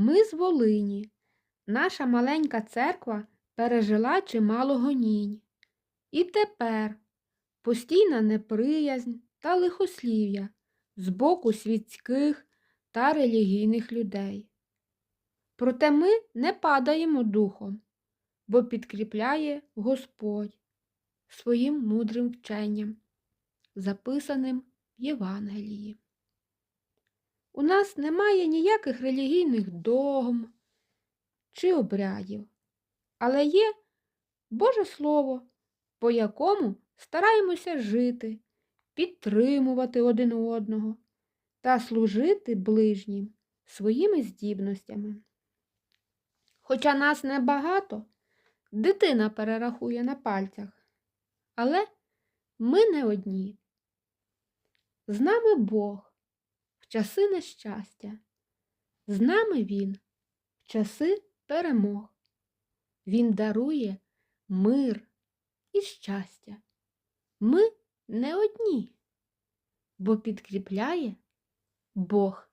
Ми з Волині. Наша маленька церква пережила чимало гонінь. І тепер постійна неприязнь та лихослів'я з боку світських та релігійних людей. Проте ми не падаємо духом, бо підкріпляє Господь своїм мудрим вченням, записаним в Євангелії. У нас немає ніяких релігійних догм чи обрядів, але є Боже Слово, по якому стараємося жити, підтримувати один одного та служити ближнім своїми здібностями. Хоча нас небагато, дитина перерахує на пальцях, але ми не одні. З нами Бог часи нещастя, з нами Він в часи перемог. Він дарує мир і щастя. Ми не одні, бо підкріпляє Бог.